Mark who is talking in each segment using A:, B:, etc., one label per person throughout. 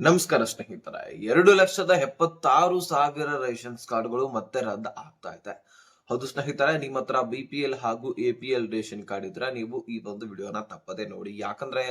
A: ನಮಸ್ಕಾರ ಸ್ನೇಹಿತರೆ. ಎರಡು ಲಕ್ಷದ ಎಪ್ಪತ್ತಾರು ಸಾವಿರ ರೇಷನ್ಸ್ ಕಾರ್ಡ್ಗಳು ಮತ್ತೆ ರದ್ದು ಆಗ್ತಾ ಇದೆ. ಹೌದು ಸ್ನೇಹಿತರೆ, ನಿಮ್ಮ ಹತ್ರ ಬಿ ಪಿ ಎಲ್ ಹಾಗೂ A P L ration card ಇದ್ರೆ ನೀವು ಈ ಒಂದು ವಿಡಿಯೋನ ತಪ್ಪದೆ ನೋಡಿ. ಯಾಕಂದ್ರೆ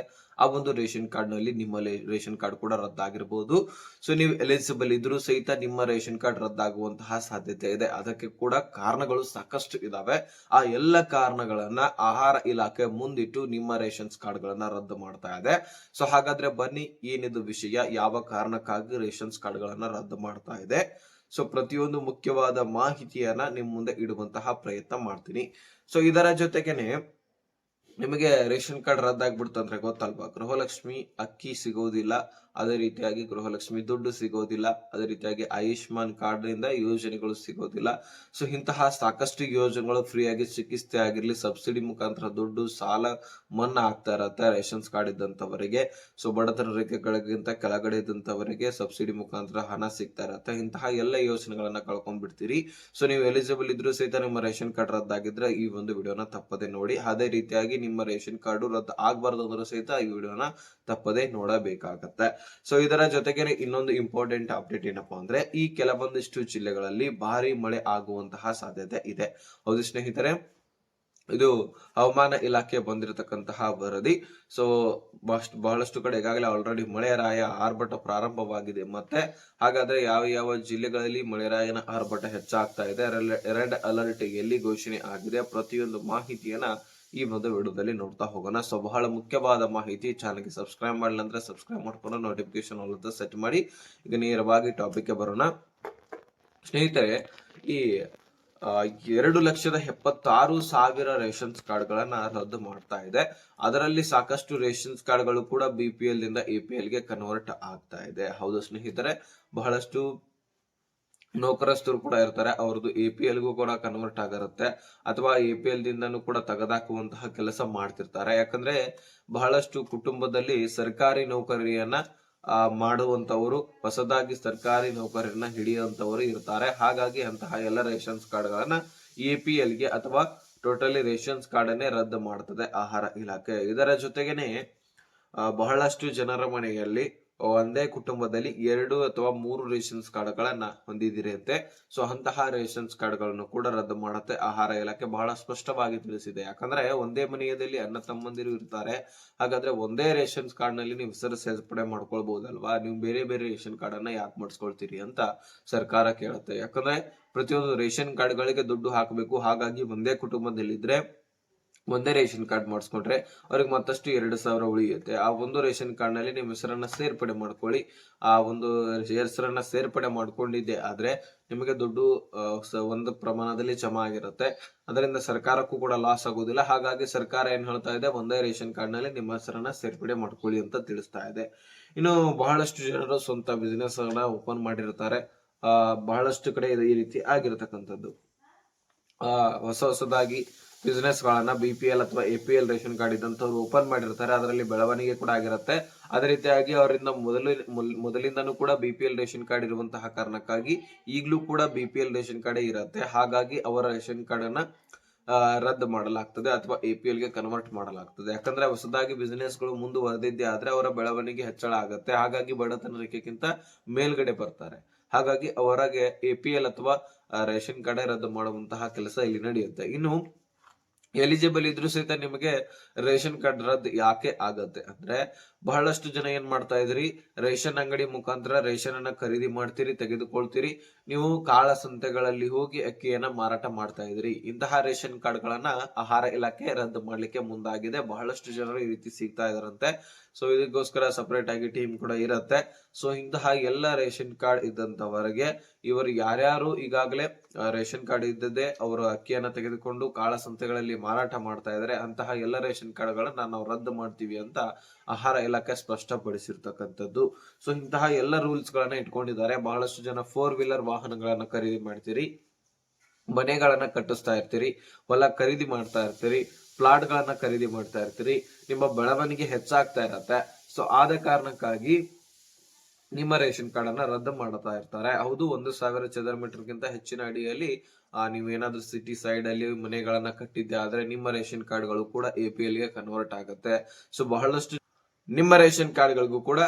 A: ಆ ಒಂದು ರೇಷನ್ ಕಾರ್ಡ್ನಲ್ಲಿ ನಿಮ್ಮ ರೇಷನ್ ಕಾರ್ಡ್ ಕೂಡ ರದ್ದಾಗಿರ್ಬೋದು. ಸೊ ನೀವು ಎಲಿಜಿಬಲ್ ಇದ್ರೂ ಸಹಿತ ನಿಮ್ಮ ರೇಷನ್ ಕಾರ್ಡ್ ರದ್ದಾಗುವಂತಹ ಸಾಧ್ಯತೆ ಇದೆ. ಅದಕ್ಕೆ ಕೂಡ ಕಾರಣಗಳು ಸಾಕಷ್ಟು ಇದಾವೆ. ಆ ಎಲ್ಲ ಕಾರಣಗಳನ್ನ ಆಹಾರ ಇಲಾಖೆ ಮುಂದಿಟ್ಟು ನಿಮ್ಮ ರೇಷನ್ ಕಾರ್ಡ್ ಗಳನ್ನ ರದ್ದು ಮಾಡ್ತಾ ಇದೆ. ಸೊ ಹಾಗಾದ್ರೆ ಬನ್ನಿ, ಏನಿದು ವಿಷಯ? ಯಾವ ಕಾರಣಕ್ಕಾಗಿ ರೇಷನ್ಸ್ ಕಾರ್ಡ್ಗಳನ್ನ ರದ್ದು ಮಾಡ್ತಾ ಇದೆ? ಸೊ ಪ್ರತಿಯೊಂದು ಮುಖ್ಯವಾದ ಮಾಹಿತಿಯನ್ನ ನಿಮ್ಮ ಮುಂದೆ ಇಡುವಂತಹ ಪ್ರಯತ್ನ ಮಾಡ್ತೀನಿ. ಸೊ ಇದರ ಜೊತೆಗೇನೆ ನಿಮಗೆ ರೇಷನ್ ಕಾರ್ಡ್ ರದ್ದಾಗ್ಬಿಡ್ತಂದ್ರೆ ಗೊತ್ತಲ್ವಾ? ಗೃಹಲಕ್ಷ್ಮಿ ಅಕ್ಕಿ ಸಿಗೋದಿಲ್ಲ, ಅದೇ ರೀತಿಯಾಗಿ ಗೃಹಲಕ್ಷ್ಮಿ ದುಡ್ಡು ಸಿಗೋದಿಲ್ಲ, ಅದೇ ರೀತಿಯಾಗಿ ಆಯುಷ್ಮಾನ್ ಕಾರ್ಡ್ನಿಂದ ಯೋಜನೆಗಳು ಸಿಗೋದಿಲ್ಲ. ಸೊ ಇಂತಹ ಸಾಕಷ್ಟು ಯೋಜನೆಗಳು ಫ್ರೀಯಾಗಿ ಚಿಕಿತ್ಸೆ ಆಗಿರ್ಲಿ, ಸಬ್ಸಿಡಿ ಮುಖಾಂತರ ದುಡ್ಡು, ಸಾಲ ಮನ್ನಾ ಆಗ್ತಾ ಇರತ್ತೆ ರೇಷನ್ಸ್ ಕಾರ್ಡ್ ಇದ್ದಂತವರಿಗೆ ಸೊ ಬಡತನ ರೇಖೆಗಳಿಗಿಂತ ಕೆಳಗಡೆ ಇದ್ದಂತವರಿಗೆ ಸಬ್ಸಿಡಿ ಮುಖಾಂತರ ಹಣ ಸಿಗ್ತಾ ಇರತ್ತೆ. ಇಂತಹ ಎಲ್ಲ ಯೋಜನೆಗಳನ್ನ ಕಳ್ಕೊಂಡ್ಬಿಡ್ತೀರಿ. ಸೊ ನೀವು ಎಲಿಜಿಬಲ್ ಇದ್ರೂ ಸಹಿತ ನಿಮ್ಮ ರೇಷನ್ ಕಾರ್ಡ್ ರದ್ದಾಗಿದ್ರೆ ಈ ಒಂದು ವಿಡಿಯೋನ ತಪ್ಪದೆ ನೋಡಿ. ಅದೇ ರೀತಿಯಾಗಿ ನಿಮ್ಮ ರೇಷನ್ ಕಾರ್ಡು ರದ್ದು ಆಗ್ಬಾರ್ದು ಅಂದ್ರೂ ಸಹಿತ ಈ ವಿಡಿಯೋನ ತಪ್ಪದೆ ನೋಡಬೇಕಾಗತ್ತೆ. ಸೊ ಇದರ ಜೊತೆಗೆ ಇನ್ನೊಂದು ಇಂಪಾರ್ಟೆಂಟ್ ಅಪ್ಡೇಟ್ ಏನಪ್ಪಾ ಅಂದ್ರೆ, ಈ ಕೆಲವೊಂದಿಷ್ಟು ಜಿಲ್ಲೆಗಳಲ್ಲಿ ಭಾರಿ ಮಳೆ ಆಗುವಂತಹ ಸಾಧ್ಯತೆ ಇದೆ. ಹೌದು ಸ್ನೇಹಿತರೆ, ಇದು ಹವಾಮಾನ ಇಲಾಖೆ ಬಂದಿರತಕ್ಕಂತಹ ವರದಿ. ಸೊ ಬಹಳಷ್ಟು ಬಹಳಷ್ಟು ಕಡೆ ಈಗಾಗಲೇ ಆಲ್ರೆಡಿ ಮಳೆರಾಯ ಆರ್ಭಟ ಪ್ರಾರಂಭವಾಗಿದೆ. ಮತ್ತೆ ಹಾಗಾದ್ರೆ ಯಾವ ಯಾವ ಜಿಲ್ಲೆಗಳಲ್ಲಿ ಮಳೆರಾಯನ ಆರ್ಭಟ ಹೆಚ್ಚಾಗ್ತಾ ಇದೆ? ರೆಡ್ ಅಲರ್ಟ್ ಎಲ್ಲಿ ಘೋಷಣೆ ಆಗಿದೆ? ಪ್ರತಿಯೊಂದು ಮಾಹಿತಿಯನ್ನ ಈ ಒಂದು ವಿಡಿಯೋದಲ್ಲಿ ನೋಡ್ತಾ ಹೋಗೋಣ. ಸೊ ಬಹಳ ಮುಖ್ಯವಾದ ಮಾಹಿತಿ. ಚಾನಲ್ಗೆ ಸಬ್ಸ್ಕ್ರೈಬ್ ಮಾಡಲಿಲ್ಲ ಅಂದ್ರೆ ಸಬ್ಸ್ಕ್ರೈಬ್ ಮಾಡ್ಕೊಂಡು ನೋಟಿಫಿಕೇಶನ್ ಅಲ್ಲದ ಸೆಟ್ ಮಾಡಿ. ಈಗ ನೇರವಾಗಿ ಟಾಪಿಕ್ಗೆ ಬರೋಣ. ಸ್ನೇಹಿತರೆ, ಈ ಎರಡು ಲಕ್ಷದ ಎಪ್ಪತ್ತಾರು ಸಾವಿರ ರೇಷನ್ಸ್ ಕಾರ್ಡ್ಗಳನ್ನ ರದ್ದು ಮಾಡ್ತಾ ಇದೆ. ಅದರಲ್ಲಿ ಸಾಕಷ್ಟು ರೇಷನ್ಸ್ ಕಾರ್ಡ್ಗಳು ಕೂಡ B P L A P ಎಲ್ಗೆ convert ಆಗ್ತಾ ಇದೆ. ಹೌದು ಸ್ನೇಹಿತರೆ, ಬಹಳಷ್ಟು ನೌಕರಸ್ಥರು ಕೂಡ ಇರ್ತಾರೆ. ಅವ್ರದ್ದು ಎ ಪಿ ಎಲ್ಗೂ ಕೂಡ ಕನ್ವರ್ಟ್ ಆಗಿರುತ್ತೆ ಅಥವಾ ಎ ಪಿ ಎಲ್ ದಿಂದನೂ ಕೂಡ ತೆಗೆದಾಕುವಂತಹ ಕೆಲಸ ಮಾಡ್ತಿರ್ತಾರೆ. ಯಾಕಂದ್ರೆ ಬಹಳಷ್ಟು ಕುಟುಂಬದಲ್ಲಿ ಸರ್ಕಾರಿ ನೌಕರಿಯನ್ನ ಮಾಡುವಂತವರು ಹೊಸದಾಗಿ ಸರ್ಕಾರಿ ನೌಕರರನ್ನ ಹಿಡಿಯುವಂತವರು ಇರ್ತಾರೆ. ಹಾಗಾಗಿ ಅಂತಹ ಎಲ್ಲ ರೇಷನ್ಸ್ ಕಾರ್ಡ್ಗಳನ್ನ ಎ ಪಿ ಎಲ್ಗೆ ಅಥವಾ ಟೋಟಲಿ ರೇಷನ್ಸ್ ಕಾರ್ಡನ್ನೇ ರದ್ದು ಮಾಡ್ತದೆ ಆಹಾರ ಇಲಾಖೆ. ಇದರ ಜೊತೆಗೇನೆ ಬಹಳಷ್ಟು ಜನರ ಮನೆಯಲ್ಲಿ ಒಂದೇ ಕುಟುಂಬದಲ್ಲಿ ಎರಡು ಅಥವಾ ಮೂರು ರೇಷನ್ಸ್ ಕಾರ್ಡ್ಗಳನ್ನ ಹೊಂದಿದಿರಂತೆ ಸೊ, ಅಂತಹ ರೇಷನ್ಸ್ ಕಾರ್ಡ್ಗಳನ್ನು ಕೂಡ ರದ್ದು ಮಾಡುತ್ತೆ. ಆಹಾರ ಇಲಾಖೆ ಬಹಳ ಸ್ಪಷ್ಟವಾಗಿ ತಿಳಿಸಿದೆ. ಯಾಕಂದ್ರೆ ಒಂದೇ ಮನೆಯಲ್ಲಿ ಅಣ್ಣ ತಮ್ಮಂದಿರು ಇರ್ತಾರೆ. ಹಾಗಾದ್ರೆ ಒಂದೇ ರೇಷನ್ಸ್ ಕಾರ್ಡ್ನಲ್ಲಿ ನೀವು ಹೆಸರು ಸೇರ್ಪಡೆ ಮಾಡ್ಕೊಳ್ಬಹುದಲ್ವಾ ನೀವು ಬೇರೆ ಬೇರೆ ರೇಷನ್ ಕಾರ್ಡ್ ಅನ್ನ ಯಾಕೆ ಮಾಡಿಸ್ಕೊಳ್ತೀರಿ ಅಂತ ಸರ್ಕಾರ ಕೇಳುತ್ತೆ. ಯಾಕಂದ್ರೆ ಪ್ರತಿಯೊಂದು ರೇಷನ್ ಕಾರ್ಡ್ಗಳಿಗೆ ದುಡ್ಡು ಹಾಕಬೇಕು. ಹಾಗಾಗಿ ಒಂದೇ ಕುಟುಂಬದಲ್ಲಿದ್ರೆ ಒಂದೇ ರೇಷನ್ ಕಾರ್ಡ್ ಮಾಡಿಸ್ಕೊಂಡ್ರೆ ಅವ್ರಿಗೆ ಮತ್ತಷ್ಟು ಎರಡು ಸಾವಿರ ಉಳಿಯುತ್ತೆ. ಆ ಒಂದು ರೇಷನ್ ಕಾರ್ಡ್ನಲ್ಲಿ ನಿಮ್ಮ ಹೆಸರನ್ನ ಸೇರ್ಪಡೆ ಮಾಡ್ಕೊಳ್ಳಿ. ಆ ಒಂದು ಹೆಸರನ್ನ ಸೇರ್ಪಡೆ ಮಾಡ್ಕೊಂಡಿದ್ದೆ ಆದ್ರೆ ನಿಮಗೆ ದುಡ್ಡು ಒಂದು ಪ್ರಮಾಣದಲ್ಲಿ ಜಮಾ ಆಗಿರುತ್ತೆ. ಅದರಿಂದ ಸರ್ಕಾರಕ್ಕೂ ಕೂಡ ಲಾಸ್ ಆಗೋದಿಲ್ಲ. ಹಾಗಾಗಿ ಸರ್ಕಾರ ಏನ್ ಹೇಳ್ತಾ ಇದೆ, ಒಂದೇ ರೇಷನ್ ಕಾರ್ಡ್ನಲ್ಲಿ ನಿಮ್ಮ ಹೆಸರನ್ನ ಸೇರ್ಪಡೆ ಮಾಡ್ಕೊಳ್ಳಿ ಅಂತ ತಿಳಿಸ್ತಾ ಇದೆ. ಇನ್ನು ಬಹಳಷ್ಟು ಜನರು ಸ್ವಂತ ಬಿಸಿನೆಸ್ ಅನ್ನ ಓಪನ್ ಮಾಡಿರ್ತಾರೆ. ಬಹಳಷ್ಟು ಕಡೆ ಈ ರೀತಿ ಆಗಿರತಕ್ಕಂಥದ್ದು. ಆ, ಹೊಸ ಹೊಸದಾಗಿ ಬಿಸ್ನೆಸ್ ಗಳನ್ನ ಬಿ ಪಿ ಎಲ್ ಅಥವಾ A P L ration card ಇದ್ದಂಥವ್ರು open ಮಾಡಿರ್ತಾರೆ. ಅದರಲ್ಲಿ ಬೆಳವಣಿಗೆ ಕೂಡ ಆಗಿರುತ್ತೆ. ಅದೇ ರೀತಿಯಾಗಿ ಅವರಿಂದ ಮೊದಲು ಮೊದಲಿಂದನೂ ಕೂಡ B P L ration card ಇರುವಂತಹ ಕಾರಣಕ್ಕಾಗಿ ಈಗಲೂ ಕೂಡ B P L ration card ಇರುತ್ತೆ. ಹಾಗಾಗಿ ಅವರ ರೇಷನ್ ಕಾರ್ಡ್ ಅನ್ನ ಆ, ರದ್ದು ಮಾಡಲಾಗ್ತದೆ ಅಥವಾ ಎ ಪಿ ಎಲ್ಗೆ ಕನ್ವರ್ಟ್ ಮಾಡಲಾಗ್ತದೆ. ಯಾಕಂದ್ರೆ ಹೊಸದಾಗಿ ಬಿಸ್ನೆಸ್ಗಳು ಗಳು ಮುಂದುವರೆದಿದ್ದೆ ಆದ್ರೆ ಅವರ ಬೆಳವಣಿಗೆ ಹೆಚ್ಚಳ ಆಗುತ್ತೆ. ಹಾಗಾಗಿ ಬಡತನ ರೇಖೆಗಿಂತ ಮೇಲ್ಗಡೆ ಬರ್ತಾರೆ. ಹಾಗಾಗಿ ಅವರಿಗೆ ಎ ಪಿ ಎಲ್ ಅಥವಾ ರೇಷನ್ ಕಾರ್ಡ್ ರದ್ದು ಮಾಡುವಂತಹ ಕೆಲಸ ಇಲ್ಲಿ ನಡೆಯುತ್ತೆ. ಇನ್ನು ಎಲಿಜಿಬಲ್ ಇದ್ರೂ ಸಹಿತ ನಿಮಗೆ ರೇಷನ್ ಕಾರ್ಡ್ ರದ್ದು ಯಾಕೆ ಆಗತ್ತೆ ಅಂದ್ರೆ ಬಹಳಷ್ಟು ಜನ ಏನ್ ಮಾಡ್ತಾ ಇದ್ರಿ? ರೇಷನ್ ಅಂಗಡಿ ಮುಖಾಂತರ ರೇಷನ್ ಅನ್ನ ಖರೀದಿ ಮಾಡ್ತೀರಿ, ತೆಗೆದುಕೊಳ್ತೀರಿ. ನೀವು ಕಾಳ ಸಂತೆಗಳಲ್ಲಿ ಹೋಗಿ ಅಕ್ಕಿಯನ್ನ ಮಾರಾಟ ಮಾಡ್ತಾ ಇದ್ರಿ. ಇಂತಹ ರೇಷನ್ ಕಾರ್ಡ್ ಗಳನ್ನ ಆಹಾರ ಇಲಾಖೆ ರದ್ದು ಮಾಡ್ಲಿಕ್ಕೆ ಮುಂದಾಗಿದೆ. ಬಹಳಷ್ಟು ಜನರು ಈ ರೀತಿ ಸಿಗ್ತಾ ಇದಾರಂತೆ. ಸೊ ಇದಕ್ಕೋಸ್ಕರ ಸಪರೇಟ್ ಆಗಿ ಟೀಮ್ ಕೂಡ ಇರತ್ತೆ. ಸೊ ಇಂತಹ ಎಲ್ಲ ರೇಷನ್ ಕಾರ್ಡ್ ಇದ್ದಂತವರೆಗೆ ಇವರು ಯಾರ್ಯಾರು ಈಗಾಗಲೇ ರೇಷನ್ ಕಾರ್ಡ್ ಇದ್ದದೆ ಅವರು ಅಕ್ಕಿಯನ್ನ ತೆಗೆದುಕೊಂಡು ಕಾಳ ಸಂತೆಗಳಲ್ಲಿ ಮಾರಾಟ ಮಾಡ್ತಾ ಇದ್ದಾರೆ ಅಂತಹ ಎಲ್ಲ ರೇಷನ್ ಕಾರ್ಡ್ಗಳನ್ನ ನಾವು ರದ್ದು ಮಾಡ್ತೀವಿ ಅಂತ ಆಹಾರ ಇಲಾಖೆ ಸ್ಪಷ್ಟಪಡಿಸಿರ್ತಕ್ಕಂಥದ್ದು. ಸೊ ಇಂತಹ ಎಲ್ಲ ರೂಲ್ಸ್ ಗಳನ್ನ ಇಟ್ಕೊಂಡಿದ್ದಾರೆ. ಬಹಳಷ್ಟು ಜನ ಫೋರ್ ವೀಲರ್ ವಾಹನಗಳನ್ನ ಖರೀದಿ ಮಾಡ್ತೀರಿ. ಮನೆಗಳನ್ನ ಕಟ್ಟಿಸ್ತಾ ಇರ್ತೀರಿ. ಹೊಲ ಖರೀದಿ ಮಾಡ್ತಾ ಇರ್ತೀರಿ. ಪ್ಲಾಟ್ ಗಳನ್ನ ಖರೀದಿ ಮಾಡ್ತಾ ಇರ್ತೀರಿ. ನಿಮ್ಮ ಬೆಳವಣಿಗೆ ಹೆಚ್ಚಾಗ್ತಾ ಇರತ್ತೆ. ಸೊ ಆದ ಕಾರಣಕ್ಕಾಗಿ ನಿಮ್ಮ ರೇಷನ್ ಕಾರ್ಡ್ ಅನ್ನ ರದ್ದು ಮಾಡ್ತಾ ಇರ್ತಾರೆ. ಹೌದು, ಒಂದು ಸಾವಿರ ಚದರ ಮೀಟರ್ ಗಿಂತ ಹೆಚ್ಚಿನ ಅಡಿಯಲ್ಲಿ ನೀವು ಏನಾದ್ರೂ ಸಿಟಿ ಸೈಡ್ ಅಲ್ಲಿ ಮನೆಗಳನ್ನ ಕಟ್ಟಿದ್ದೆ ಆದ್ರೆ ನಿಮ್ಮ ರೇಷನ್ ಕಾರ್ಡ್ಗಳು ಕೂಡ ಎ ಪಿ ಎಲ್ಗೆ ಕನ್ವರ್ಟ್ ಆಗುತ್ತೆ. ಸೊ ಬಹಳಷ್ಟು ನಿಮ್ಮ ರೇಷನ್ ಕಾರ್ಡ್ಗಳಿಗೂ ಕೂಡ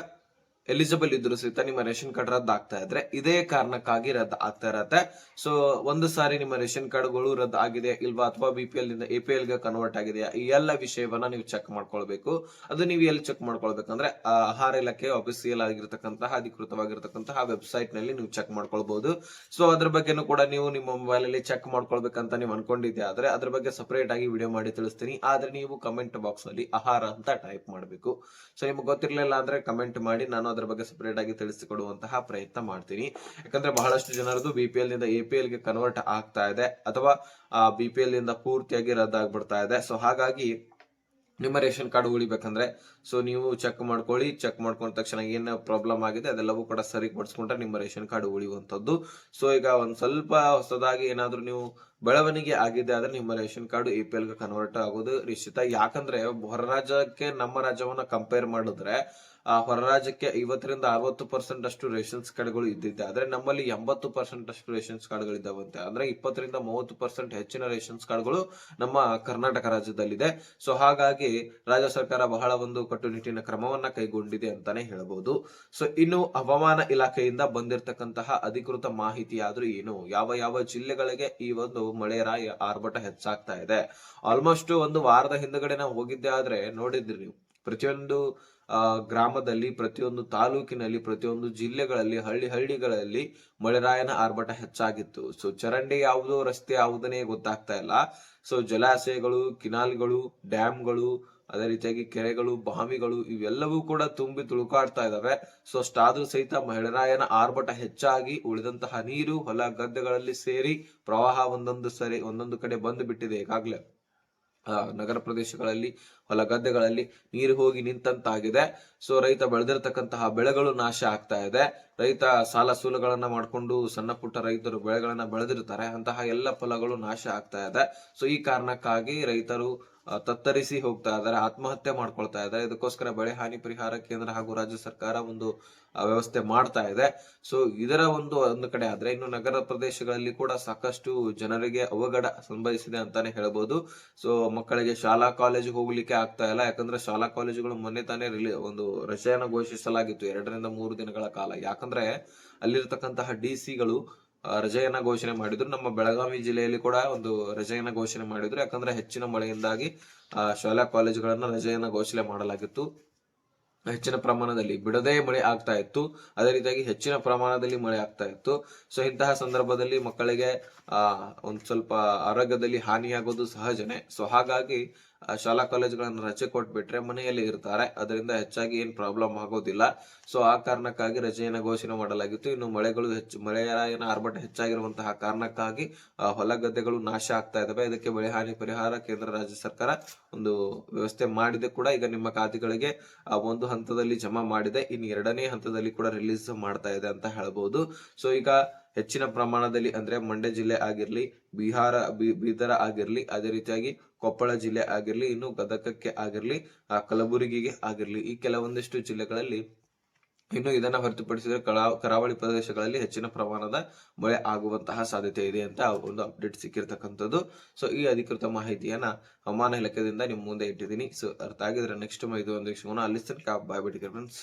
A: ಎಲಿಜಿಬಲ್ ಇದ್ರು ಸಹಿತ ನಿಮ್ಮ ರೇಷನ್ ಕಾರ್ಡ್ ರದ್ದು ಆಗ್ತಾ ಇದ್ರೆ ಇದೇ ಕಾರಣಕ್ಕಾಗಿ ರದ್ದು ಆಗ್ತಾ ಇರತ್ತೆ. ಸೊ ಒಂದು ಸಾರಿ ನಿಮ್ಮ ರೇಷನ್ ಕಾರ್ಡ್ಗಳು ರದ್ದು ಆಗಿದೆ ಇಲ್ವಾ ಅಥವಾ ಬಿ ಪಿ ಎಲ್ನಿಂದ ಎ ಗೆ ಕನ್ವರ್ಟ್ ಆಗಿದೆಯಾ? ಈ ಎಲ್ಲ ವಿಷಯವನ್ನ ನೀವು ಚೆಕ್ ಮಾಡ್ಕೊಳ್ಬೇಕು. ಅದು ನೀವು ಎಲ್ಲಿ ಚೆಕ್ ಮಾಡ್ಕೊಳ್ಬೇಕಂದ್ರೆ ಆಹಾರ ಇಲಾಖೆ ಅಫಿಸಿಯಲ್ ಆಗಿರ್ತಕ್ಕಂತಹ, ಅಧಿಕೃತವಾಗಿರ್ತಕ್ಕಂತಹ ವೆಬ್ಸೈಟ್ನಲ್ಲಿ ನೀವು ಚೆಕ್ ಮಾಡ್ಕೊಳ್ಬಹುದು ಸೊ ಅದ್ರ ಬಗ್ಗೆನೂ ಕೂಡ ನೀವು ನಿಮ್ಮ ಮೊಬೈಲ್ ಅಲ್ಲಿ ಚೆಕ್ ಮಾಡ್ಕೊಳ್ಬೇಕಂತ ನೀವು ಅನ್ಕೊಂಡಿದ್ದೆ ಆದ್ರೆ ಅದ್ರ ಬಗ್ಗೆ ಸಪರೇಟ್ ಆಗಿ ವಿಡಿಯೋ ಮಾಡಿ ತಿಳಿಸ್ತೀನಿ. ಆದ್ರೆ ನೀವು ಕಮೆಂಟ್ ಬಾಕ್ಸ್ನಲ್ಲಿ ಆಹಾರ ಅಂತ ಟೈಪ್ ಮಾಡಬೇಕು. ಸೊ ನಿಮ್ಗೆ ಗೊತ್ತಿರಲಿಲ್ಲ ಅಂದ್ರೆ ಕಮೆಂಟ್ ಮಾಡಿ. ನಾನು ಅದ್ರ ಬಗ್ಗೆ ಸಪರೇಟ್ ಆಗಿ ತಿಳಿಸಿಕೊಡುವಂತಹ ಪ್ರಯತ್ನ ಮಾಡ್ತೀನಿ. ಯಾಕಂದ್ರೆ ಬಹಳಷ್ಟು ಜನರದು ಬಿ ಪಿ ಎಲ್ನಿಂದ ಎ ಪಿ ಎಲ್ಗೆ ಕನ್ವರ್ಟ್ ಆಗ್ತಾ ಇದೆ. ಅಥವಾ ಬಿ ಪಿ ಎಲ್ನಿಂದ ಪೂರ್ತಿಯಾಗಿ ರದ್ದಾಗ್ಬಿಡ್ತಾ ಇದೆ. ಸೊ ಹಾಗಾಗಿ ನಿಮ್ಮ ರೇಷನ್ ಕಾರ್ಡ್ ಉಳಿಬೇಕಂದ್ರೆ ಸೊ ನೀವು ಚೆಕ್ ಮಾಡ್ಕೊಳ್ಳಿ. ಚೆಕ್ ಮಾಡ್ಕೊಂಡ ತಕ್ಷಣ ಏನು ಪ್ರಾಬ್ಲಮ್ ಆಗಿದೆ ಅದೆಲ್ಲವೂ ಕೂಡ ಸರಿಪಡಿಸ್ಕೊಂಡ್ರೆ ನಿಮ್ಮ ರೇಷನ್ ಕಾರ್ಡ್ ಉಳಿಯುವಂಥದ್ದು. ಸೊ ಈಗ ಒಂದ್ ಸ್ವಲ್ಪ ಹೊಸದಾಗಿ ಏನಾದ್ರೂ ನೀವು ಬೆಳವಣಿಗೆ ಆಗಿದೆ ಆದ್ರೆ ನಿಮ್ಮ ರೇಷನ್ ಕಾರ್ಡ್ ಎ ಪಿ ಎಲ್ಗೆ ಕನ್ವರ್ಟ್ ಆಗೋದು ನಿಶ್ಚಿತ. ಯಾಕಂದ್ರೆ ಹೊರ ರಾಜ್ಯಕ್ಕೆ ನಮ್ಮ ರಾಜ್ಯವನ್ನ ಕಂಪೇರ್ ಮಾಡಿದ್ರೆ ಆ ಹೊರ ರಾಜ್ಯಕ್ಕೆ ಐವತ್ತರಿಂದ ಅರವತ್ತು ಪರ್ಸೆಂಟ್ ಅಷ್ಟು ರೇಷನ್ಸ್ ಕಾರ್ಡ್ಗಳು ಇದ್ದಿದ್ದೆ. ಆದ್ರೆ ನಮ್ಮಲ್ಲಿ ಎಂಬತ್ತು ಪರ್ಸೆಂಟ್ ಅಷ್ಟು ರೇಷನ್ಸ್ ಕಾರ್ಡ್ಗಳು ಇದ್ದಾವಂತೆ ಅಂದ್ರೆ ಇಪ್ಪತ್ತರಿಂದ ಮೂವತ್ತು ಪರ್ಸೆಂಟ್ ಹೆಚ್ಚಿನ ರೇಷನ್ಸ್ ಕಾರ್ಡ್ಗಳು ನಮ್ಮ ಕರ್ನಾಟಕ ರಾಜ್ಯದಲ್ಲಿದೆ. ಸೊ ಹಾಗಾಗಿ ರಾಜ್ಯ ಸರ್ಕಾರ ಬಹಳ ಒಂದು ಕಟ್ಟುನಿಟ್ಟಿನ ಕ್ರಮವನ್ನ ಕೈಗೊಂಡಿದೆ ಅಂತಾನೆ ಹೇಳಬಹುದು ಸೊ ಇನ್ನು ಹವಾಮಾನ ಇಲಾಖೆಯಿಂದ ಬಂದಿರತಕ್ಕಂತಹ ಅಧಿಕೃತ ಮಾಹಿತಿ ಆದ್ರೂ ಏನು? ಯಾವ ಯಾವ ಜಿಲ್ಲೆಗಳಿಗೆ ಈ ಒಂದು ಮಳೆರಾಯ ಆರ್ಭಟ ಹೆಚ್ಚಾಗ್ತಾ ಇದೆ? ಆಲ್ಮೋಸ್ಟ್ ಒಂದು ವಾರದ ಹಿಂದಗಡೆ ನಾವು ಹೋಗಿದ್ದೆ ಆದ್ರೆ ನೋಡಿದ್ರಿ ನೀವು. ಪ್ರತಿಯೊಂದು ಗ್ರಾಮದಲ್ಲಿ ಪ್ರತಿಯೊಂದು ತಾಲೂಕಿನಲ್ಲಿ ಪ್ರತಿಯೊಂದು ಜಿಲ್ಲೆಗಳಲ್ಲಿ ಹಳ್ಳಿ ಹಳ್ಳಿಗಳಲ್ಲಿ ಮಳೆರಾಯನ ಆರ್ಭಟ ಹೆಚ್ಚಾಗಿತ್ತು. ಸೊ ಚರಂಡಿ ಯಾವುದು ರಸ್ತೆ ಯಾವುದನ್ನೇ ಗೊತ್ತಾಗ್ತಾ ಇಲ್ಲ. ಸೊ ಜಲಾಶಯಗಳು ಕಿನಾಲ್ಗಳು ಡ್ಯಾಮ್ಗಳು ಅದೇ ರೀತಿಯಾಗಿ ಕೆರೆಗಳು ಬಾವಿಗಳು ಇವೆಲ್ಲವೂ ಕೂಡ ತುಂಬಿ ತುಳುಕಾಡ್ತಾ ಇದಾವೆ. ಸೊ ಅಷ್ಟಾದ್ರೂ ಸಹಿತ ಮಳೆರಾಯನ ಆರ್ಭಟ ಹೆಚ್ಚಾಗಿ ಉಳಿದಂತಹ ನೀರು ಹೊಲ ಗದ್ದೆಗಳಲ್ಲಿ ಸೇರಿ ಪ್ರವಾಹ ಒಂದೊಂದು ಸರಿ ಒಂದೊಂದು ಕಡೆ ಬಂದು ಬಿಟ್ಟಿದೆ ಈಗಾಗ್ಲೇ. ಆ, ನಗರ ಪ್ರದೇಶಗಳಲ್ಲಿ ಹೊಲ ಗದ್ದೆಗಳಲ್ಲಿ ನೀರು ಹೋಗಿ ನಿಂತಂತಾಗಿದೆ. ಸೊ ರೈತ ಬೆಳೆದಿರ್ತಕ್ಕಂತಹ ಬೆಳೆಗಳು ನಾಶ ಆಗ್ತಾ ಇದೆ. ರೈತ ಸಾಲ ಸೂಲಗಳನ್ನ ಮಾಡ್ಕೊಂಡು ಸಣ್ಣ ಪುಟ್ಟ ರೈತರು ಬೆಳೆಗಳನ್ನ ಬೆಳೆದಿರ್ತಾರೆ. ಅಂತಹ ಎಲ್ಲ ಫಲಗಳು ನಾಶ ಆಗ್ತಾ ಇದೆ. ಸೊ ಈ ಕಾರಣಕ್ಕಾಗಿ ರೈತರು ತತ್ತರಿಸಿ ಹೋಗ್ತಾ ಇದ್ದಾರೆ, ಆತ್ಮಹತ್ಯೆ ಮಾಡ್ಕೊಳ್ತಾ ಇದ್ದಾರೆ. ಇದಕ್ಕೋಸ್ಕರ ಬೆಳೆ ಹಾನಿ ಪರಿಹಾರ ಕೇಂದ್ರ ಹಾಗೂ ರಾಜ್ಯ ಸರ್ಕಾರ ಒಂದು ವ್ಯವಸ್ಥೆ ಮಾಡ್ತಾ ಇದೆ. ಸೊ ಇದರ ಒಂದು ಒಂದು ಕಡೆ ಆದ್ರೆ ಇನ್ನು ನಗರ ಪ್ರದೇಶಗಳಲ್ಲಿ ಕೂಡ ಸಾಕಷ್ಟು ಜನರಿಗೆ ಅವಘಡ ಸಂಭವಿಸಿದೆ ಅಂತಾನೆ ಹೇಳ್ಬೋದು. ಸೊ ಮಕ್ಕಳಿಗೆ ಶಾಲಾ ಕಾಲೇಜು ಹೋಗ್ಲಿಕ್ಕೆ ಆಗ್ತಾ ಇಲ್ಲ. ಯಾಕಂದ್ರೆ ಶಾಲಾ ಕಾಲೇಜುಗಳು ಮೊನ್ನೆ ತಾನೇ ರಿಲೀ ಒಂದು ರಜೆಯನ್ನ ಘೋಷಿಸಲಾಗಿತ್ತು. ಎರಡರಿಂದ ಮೂರು ದಿನಗಳ ಕಾಲ. ಯಾಕಂದ್ರೆ ಅಲ್ಲಿರ್ತಕ್ಕಂತಹ ಡಿ ಸಿಗಳು ರಜೆಯನ್ನ ಘೋಷಣೆ ಮಾಡಿದ್ರು. ನಮ್ಮ ಬೆಳಗಾವಿ ಜಿಲ್ಲೆಯಲ್ಲಿ ಕೂಡ ಒಂದು ರಜೆಯನ್ನ ಘೋಷಣೆ ಮಾಡಿದ್ರು. ಯಾಕಂದ್ರೆ ಹೆಚ್ಚಿನ ಮಳೆಯಿಂದಾಗಿ ಆ, ಶಾಲಾ ಕಾಲೇಜುಗಳನ್ನ ರಜೆಯನ್ನ ಘೋಷಣೆ ಮಾಡಲಾಗಿತ್ತು. ಹೆಚ್ಚಿನ ಪ್ರಮಾಣದಲ್ಲಿ ಬಿಡದೇ ಮಳೆ ಆಗ್ತಾ ಇತ್ತು. ಅದೇ ರೀತಿಯಾಗಿ ಹೆಚ್ಚಿನ ಪ್ರಮಾಣದಲ್ಲಿ ಮಳೆ ಆಗ್ತಾ ಇತ್ತು. ಸೊ ಇಂತಹ ಸಂದರ್ಭದಲ್ಲಿ ಮಕ್ಕಳಿಗೆ ಒಂದ್ ಸ್ವಲ್ಪ ಆರೋಗ್ಯದಲ್ಲಿ ಹಾನಿಯಾಗೋದು ಸಹಜನೆ. ಸೊ ಹಾಗಾಗಿ ಶಾಲಾ ಕಾಲೇಜುಗಳನ್ನು ರಜೆ ಕೊಟ್ಬಿಟ್ರೆ ಮನೆಯಲ್ಲಿ ಇರ್ತಾರೆ. ಅದರಿಂದ ಹೆಚ್ಚಾಗಿ ಏನು ಪ್ರಾಬ್ಲಮ್ ಆಗೋದಿಲ್ಲ. ಸೊ ಆ ಕಾರಣಕ್ಕಾಗಿ ರಜೆಯನ್ನು ಘೋಷಣೆ ಮಾಡಲಾಗಿತ್ತು. ಇನ್ನು ಮಳೆಗಳು ಹೆಚ್ಚು ಮಳೆಯ ಆರ್ಭಟ ಹೆಚ್ಚಾಗಿರುವಂತಹ ಕಾರಣಕ್ಕಾಗಿ ಹೊಲ ಗದ್ದೆಗಳು ನಾಶ ಆಗ್ತಾ ಇದ್ದಾವೆ. ಇದಕ್ಕೆ ಬೆಳೆ ಹಾನಿ ಪರಿಹಾರ ಕೇಂದ್ರ ರಾಜ್ಯ ಸರ್ಕಾರ ಒಂದು ವ್ಯವಸ್ಥೆ ಮಾಡಿದೆ ಕೂಡ. ಈಗ ನಿಮ್ಮ ಖಾತೆಗಳಿಗೆ ಒಂದು ಹಂತದಲ್ಲಿ ಜಮಾ ಮಾಡಿದೆ. ಇನ್ನು ಎರಡನೇ ಹಂತದಲ್ಲಿ ಕೂಡ ರಿಲೀಸ್ ಮಾಡ್ತಾ ಇದೆ ಅಂತ ಹೇಳಬಹುದು ಸೊ ಈಗ ಹೆಚ್ಚಿನ ಪ್ರಮಾಣದಲ್ಲಿ ಅಂದ್ರೆ ಮಂಡ್ಯ ಜಿಲ್ಲೆ ಆಗಿರ್ಲಿ, ಬಿಹಾರ ಬೀದರ ಆಗಿರ್ಲಿ, ಅದೇ ರೀತಿಯಾಗಿ ಕೊಪ್ಪಳ ಜಿಲ್ಲೆ ಆಗಿರ್ಲಿ, ಇನ್ನು ಗದಗಕ್ಕೆ ಆಗಿರ್ಲಿ ಕಲಬುರಗಿಗೆ ಆಗಿರ್ಲಿ, ಈ ಕೆಲವೊಂದಿಷ್ಟು ಜಿಲ್ಲೆಗಳಲ್ಲಿ ಇನ್ನು ಇದನ್ನ ಹೊರತುಪಡಿಸಿದ್ರೆ ಕರಾವಳಿ ಪ್ರದೇಶಗಳಲ್ಲಿ ಹೆಚ್ಚಿನ ಪ್ರಮಾಣದ ಮಳೆ ಆಗುವಂತಹ ಸಾಧ್ಯತೆ ಇದೆ ಅಂತ ಒಂದು ಅಪ್ಡೇಟ್ ಸಿಕ್ಕಿರ್ತಕ್ಕಂಥದ್ದು. ಸೊ ಈ ಅಧಿಕೃತ ಮಾಹಿತಿಯನ್ನ ಹವಾಮಾನ ಇಲಾಖೆಯಿಂದ ನಿಮ್ಮ ಮುಂದೆ ಇಟ್ಟಿದ್ದೀನಿ. ಸೊ ಅರ್ಥ ಆಗಿದ್ರೆ ನೆಕ್ಸ್ಟ್ ಇದು ಒಂದು ಅಲ್ಲಿ ತನಕ ಬಾಯ್ ಬಿಟ್ಟಿಗೆ ಫ್ರೆಂಡ್ಸ್